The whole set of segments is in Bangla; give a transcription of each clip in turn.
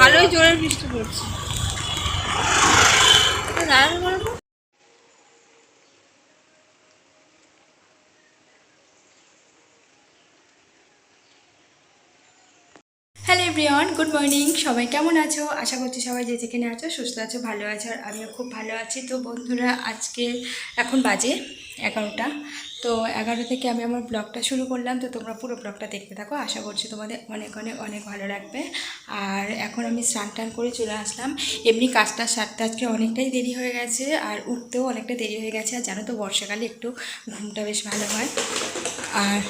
ভালোই বৃষ্টি পড়ছে? হ্যালো এভরিওয়ান গুড মর্নিং সবাই কেমন আছো? আশা করছি সবাই যে যেখানে আছো, সুস্থ আছো, ভালো আছো, আর আমিও খুব ভালো আছি। তো বন্ধুরা, আজকে এখন বাজে এগারোটা। তো এগারো থেকে আমি আমার ব্লগটা শুরু করলাম, তো তোমরা পুরো ব্লগটা দেখতে থাকো। আশা করছি তোমাদের অনেক অনেক অনেক ভালো লাগবে। আর এখন আমি স্নান টান করে চলে আসলাম। এমনি কাজটা সারতে আজকে অনেকটাই দেরি হয়ে গেছে, আর উঠতেও অনেকটা দেরি হয়ে গেছে। আর জানো তো, বর্ষাকালে একটু ঘুমটা বেশ ভালো হয়। আর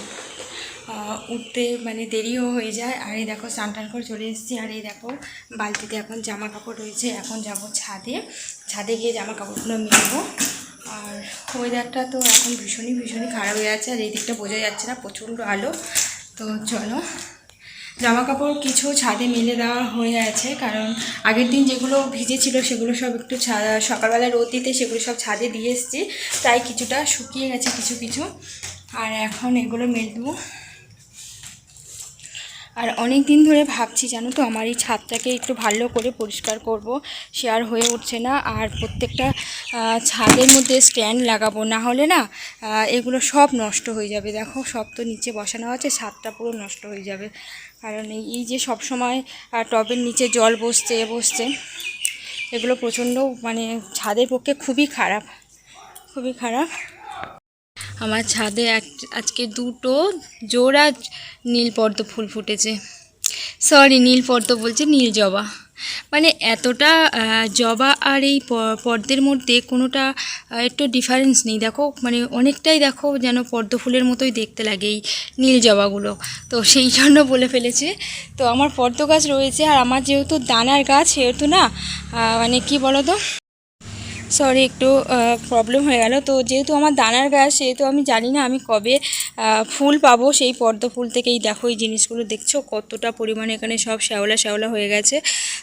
উঠতে মানে দেরিও হয়ে যায়। আর এই দেখো, স্নান টান করে চলে এসেছি। আর এই দেখো, বালতিতে এখন জামা কাপড় রয়েছে। এখন যাব ছাদে। ছাদে গিয়ে জামা কাপড়গুলো মেলবো। আর ওয়েদারটা তো এখন ভীষণই ভীষণই খারাপ হয়ে যাচ্ছে, আর এই দিকটা বোঝা যাচ্ছে না, প্রচণ্ড আলো। তো চলো জামা কাপড় কিছু ছাদে মেলে দেওয়া হয়ে আছে, কারণ আগের দিন যেগুলো ভিজেছিল সেগুলো সব একটু সকালবেলা রোদ দিতে সেগুলো সব ছাদে দিয়ে এসছি, তাই কিছুটা শুকিয়ে গেছে কিছু কিছু। আর এখন এগুলো মেলবো। আর অনেক দিন ধরে ভাবছি, জানো তো, আমার এই ছাদটাকে একটু ভালো করে পরিষ্কার করব। শেয়ার হয়ে উঠছে না, আর প্রত্যেকটা ছাদের মধ্যে স্ট্যান্ড লাগাবো। না হলে না এগুলো সব নষ্ট হয়ে যাবে। দেখো, সব তো নিচে বসানো আছে, ছাদটা পুরো নষ্ট হয়ে যাবে। কারণ এই যে সব সময় টবের নিচে জল বসছে বসছে, এগুলো প্রচণ্ড মানে ছাদের পক্ষে খুবই খারাপ খুবই খারাপ। আমার ছাদে আজকে দুটো জোড়া নীল পদ্ম ফুল ফুটেছে। সরি নীল পদ্ম বলছে নীল জবা। মানে এতটা জবা আর এই প- পদ্মের মধ্যে কোনোটা একটু ডিফারেন্স নেই। দেখো মানে অনেকটাই দেখো যেন পদ্ম ফুলের মতোই দেখতে লাগে এই নীল জবাগুলো। তো সেই জন্য বলে ফেলেছে। তো আমার পদ্ম গাছ রয়েছে আর আমার যেহেতু দানার গাছ, সেহেতু না মানে কি বলো তো সরি, একটু প্রবলেম হয়ে গেল। তো যেহেতু আমার দানার গাছ সেহেতু আমি জানি না আমি কবে ফুল পাবো। সেই পদ্ম ফুল থেকেই দেখো এই জিনিসগুলো দেখছ, কতটা পরিমাণে এখানে সব শ্যাওলা শ্যাওলা হয়ে গেছে।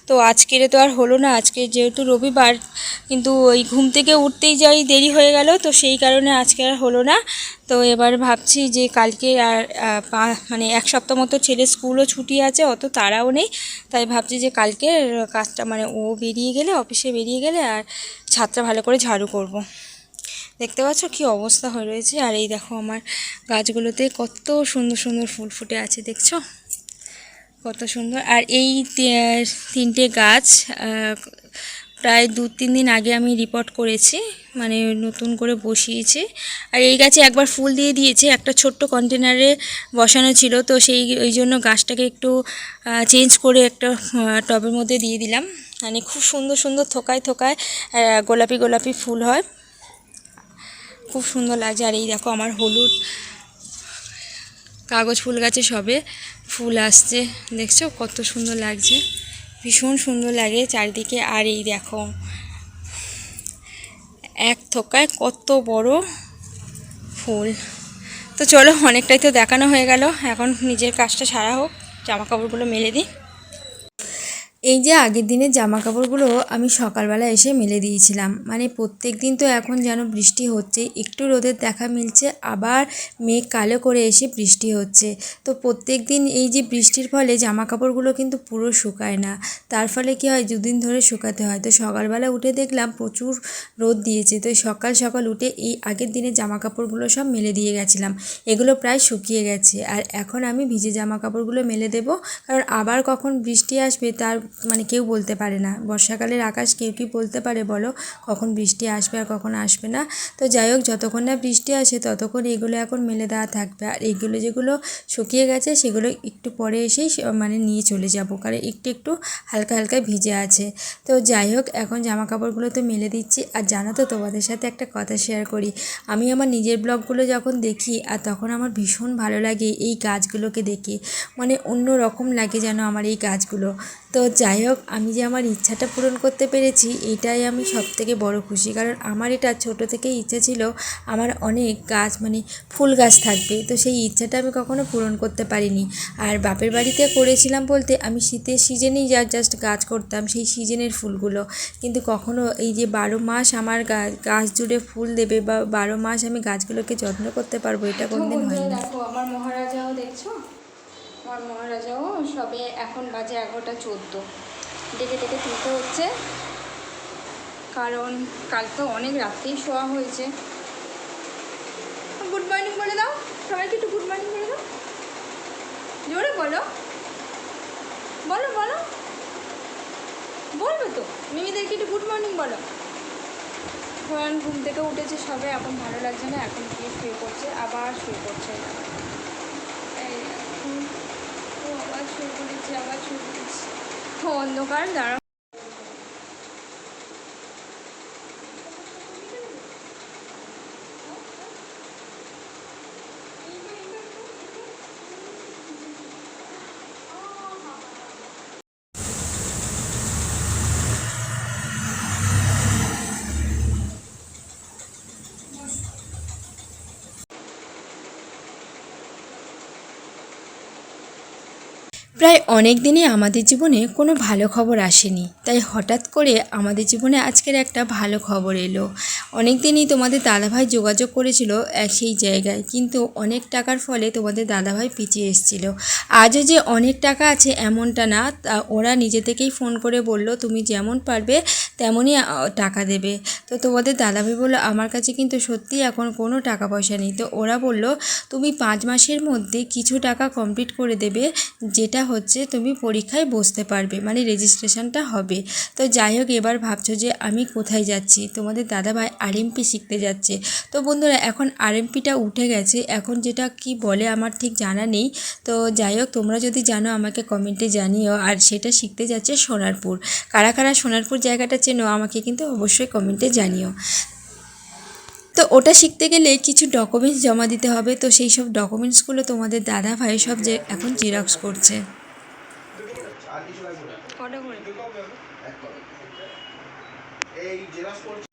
তো আজকের তো আর হলো না, আজকে যেহেতু রবিবার, কিন্তু ওই ঘুম থেকে উঠতেই যাই দেরি হয়ে গেল, তো সেই কারণে আজকে আর হলো না। তো এবার ভাবছি যে কালকে আর মানে এক সপ্তাহ মতো ছেলে স্কুলও ছুটি আছে, অত তাড়াও নেই। তাই ভাবছি যে কালকে কাজটা মানে ও বেরিয়ে গেলে, অফিসে বেরিয়ে গেলে আর ছাদটা ভালো করে ঝাড়ু করব। দেখতে পাচ্ছ কি অবস্থা হয়ে রয়েছে, আর এই দেখো আমার গাছগুলোতে কত সুন্দর সুন্দর ফুল ফুটে আছে, দেখছ? কত সুন্দর। আর এই তিনটে গাছ প্রায় দু তিন দিন আগে আমি রিপোর্ট করেছি মানে নতুন করে বসিয়েছি। আর এই গাছে একবার ফুল দিয়ে দিয়েছে, একটা ছোট্ট কন্টেনারে বসানো ছিল, তো সেই, ওই জন্য গাছটাকে একটু চেঞ্জ করে একটা টবের মধ্যে দিয়ে দিলাম। মানে খুব সুন্দর সুন্দর থোকায় থোকায় গোলাপি গোলাপি ফুল হয়। খুব সুন্দর লাগছে। আর এই দেখো আমার হলুদ কাগজ ফুল গাছে সবে ফুল আসছে। দেখছ কত সুন্দর লাগছে। ভীষণ সুন্দর লাগে চারিদিকে। আর এই দেখো, এক থোকায় কত বড় ফুল। তো চলো, অনেকটাই তো দেখানো হয়ে গেল। এখন নিজের কাজটা সারা হোক, জামা কাপড়গুলো মেলে দিই। এই যে আগের দিনের জামা কাপড়গুলো আমি সকালবেলা এসে মেলে দিয়েছিলাম। মানে প্রত্যেক দিন তো এখন যেন বৃষ্টি হচ্ছে, একটু রোদের দেখা মিলছে, আবার মেঘ কালো করে এসে বৃষ্টি হচ্ছে। তো প্রত্যেক দিন এই যে বৃষ্টির ফলে জামা কাপড়গুলো কিন্তু পুরো শুকায় না। তার ফলে কি হয়, দুদিন ধরে শুকাতে হয়। তো সকালবেলা উঠে দেখলাম প্রচুর রোদ দিয়েছে। তো সকাল সকাল উঠে এই আগের দিনের জামা কাপড়গুলো সব মেলে দিয়ে গেছিলাম। এগুলো প্রায় শুকিয়ে গেছে। আর এখন আমি ভিজে জামা কাপড়গুলো মেলে দেবো। কারণ আবার কখন বৃষ্টি আসবে, তার মানে কেউ বলতে পারে না। বর্ষাকালের আকাশ কেউ কি বলতে পারে বলো? কখন বৃষ্টি আসবে আর কখন আসবে না? তো যাই হোক, যতক্ষণ না বৃষ্টি আসে, ততক্ষণ এগুলো এখন মেলে দেওয়া থাকবে। আর এইগুলো যেগুলো শুকিয়ে গেছে, সেগুলো একটু পরে এসেই মানে নিয়ে চলে যাব। কারণ একটু একটু হালকা হালকা ভিজে আছে। তো যাই হোক, এখন জামা কাপড়গুলো তো মেলে দিচ্ছি। আর জানো তো, তোমাদের সাথে একটা কথা শেয়ার করি। আমি আমার নিজের ব্লগগুলো যখন দেখি, আর তখন আমার ভীষণ ভালো লাগে এই গাছগুলোকে দেখে। মানে অন্য রকম লাগে যেন আমার এই গাছগুলো। তো যাই হোক, আমি যে আমার ইচ্ছাটা পূরণ করতে পেরেছি, এটাই আমি সব থেকে বড় খুশি। কারণ আমার এটা ছোট থেকেই ইচ্ছা ছিল, আমার অনেক গাছ মানে ফুল গাছ থাকবে। তো সেই ইচ্ছাটা আমি কখনো পূরণ করতে পারিনি। আর বাপের বাড়িতে করেছিলাম বলতে, আমি শীতের সিজনেই যা জাস্ট গাছ করতাম সেই সিজনের ফুলগুলো। কিন্তু কখনো এই যে বারো মাস আমার গাছ জুড়ে ফুল দেবে বা বারো মাস আমি গাছগুলোকে যত্ন করতে পারব, এটা কোনদিন হয়নি। দেখো, আমার মহারাজাও দেখছ? আমার মহারাজাও সবে এখন বাজে এগারোটা চোদ্দ। ডেকে ডেকে তুলতে হচ্ছে। কারণ কাল তো অনেক রাত্রেই শোয়া হয়েছে। গুড মর্নিং বলে দাও। সবাইকে একটু গুড মর্নিং বলে দাও। জোরে বলো। বলো বলো। বলবে তো। মিমিদেরকে একটু গুড মর্নিং বলো। ঘুম থেকে উঠেছে সবে, এখন ভালো লাগছে না, এখন গিয়ে শুয়ে পড়ছে, আবার শুয়ে পড়ছে এই এখন শুয়ে পড়েছে আবার শুয়ে পড়েছে অন্ধকার দাঁড়া প্রায় অনেক দিনই আমাদের জীবনে কোনো ভালো খবর আসেনি। তাই হঠাৎ করে আমাদের জীবনে আজকের একটা ভালো খবর এলো। অনেক দিনই তোমাদের দাদাভাই যোগাযোগ করেছিল এক সেই জায়গায়, কিন্তু অনেক টাকার ফলে তোমাদের দাদাভাই পিছিয়ে এসেছিল। আজও যে অনেক টাকা আছে এমনটা না ওরা নিজে থেকেই ফোন করে বলল, তুমি যেমন পারবে তেমনই টাকা দেবে। তো তোমাদের দাদাভাই বলল, আমার কাছে কিন্তু সত্যিই এখন কোনো টাকা পয়সা নেই। তো ওরা বলল, তুমি পাঁচ মাসের মধ্যে কিছু টাকা কমপ্লিট করে দেবে, যেটা হচ্ছে তুমি পরীক্ষায় বসতে পারবে মানে রেজিস্ট্রেশনটা হবে। তো যাই হোক, এবার ভাবছ যে আমি কোথায় যাচ্ছি? তোমাদের দাদাভাই আরএমপি শিখতে যাচ্ছে। তো বন্ধুরা, এখন আরএমপিটা উঠে গেছে। এখন যেটা কি বলে আমার ঠিক জানা নেই। তো যাই হোক, তোমরা যদি জানো, আমাকে কমেন্টে জানিও। আর সেটা শিখতে যাচ্ছে সোনারপুর। কারা কারা সোনারপুর জায়গাটা চেনো আমাকে কিন্তু অবশ্যই কমেন্টে জানিও। তো ওটা শিখতে গেলে কিছু ডকুমেন্টস জমা দিতে হবে। তো সেই সব ডকুমেন্টসগুলো তোমাদের দাদা ভাই সব যে এখন জেরক্স করছে। এই জেরক্স করছি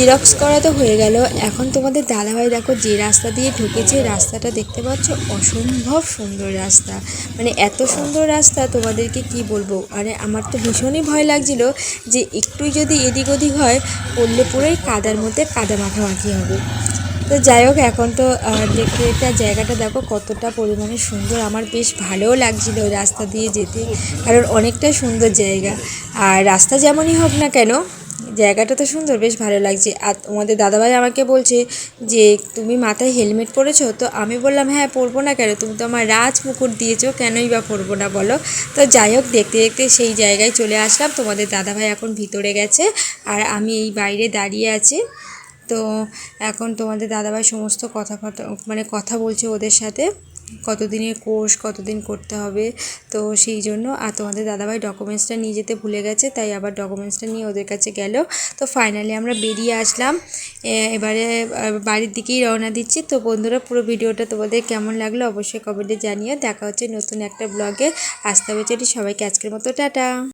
জেরক্স করা তো হয়ে গেল। এখন তোমাদের দাদাভাই দেখো যে রাস্তা দিয়ে ঢুকেছে, রাস্তাটা দেখতে পাচ্ছ অসম্ভব সুন্দর রাস্তা। মানে এত সুন্দর রাস্তা, তোমাদেরকে কি বলব? আরে আমার তো ভীষণই ভয় লাগছিল যে একটুই যদি এদিক ওদিক হয়, পড়লে পুরোই কাদার মধ্যে কাদা মাখামাখি হবে। তো যাই হোক, এখন তো দেখতে দেখতে জায়গাটা দেখো কতটা পরিমাণে সুন্দর। আমার বেশ ভালোও লাগছিল ওই রাস্তা দিয়ে যেতে, কারণ অনেকটা সুন্দর জায়গা। আর রাস্তা যেমনই হোক না কেন জায়গাটা তো সুন্দর, বেশ ভালো লাগছে। আর তোমাদের দাদাভাই আমাকে বলছে যে, তুমি মাথায় হেলমেট পরেছো? তো আমি বললাম হ্যাঁ পরবো না কেন? তুমি তো আমার রাজ মুকুট দিয়েছ, কেনই বা পরবো না বলো? তো যাই হোক, দেখতে দেখতে সেই জায়গায় চলে আসলাম। তোমাদের দাদাভাই এখন ভিতরে গেছে আর আমি এই বাইরে দাঁড়িয়ে আছি। তো এখন তোমাদের দাদাভাই সমস্ত কথা কথা মানে কথা বলছে ওদের সাথে। কতদিনের কোর্স, কতদিন করতে হবে, তো সেই জন্য, আর তোমাদের দাদাভাই ডকুমেন্টসটা নিয়ে যেতে ভুলে গেছে, তাই আবার ডকুমেন্টসটা নিয়ে ওদের কাছে গেল। তো ফাইনালি আমরা বেরিয়ে আসলাম। এবারে বাড়ির দিকেই রওনা দিচ্ছি। তো বন্ধুরা, পুরো ভিডিওটা তোমাদের কেমন লাগল অবশ্যই কমেন্টে জানিয়ে দেখা হচ্ছে নতুন একটা ব্লগে আসতে হবে চলি সবাইকে আজকের মতো, টাটা!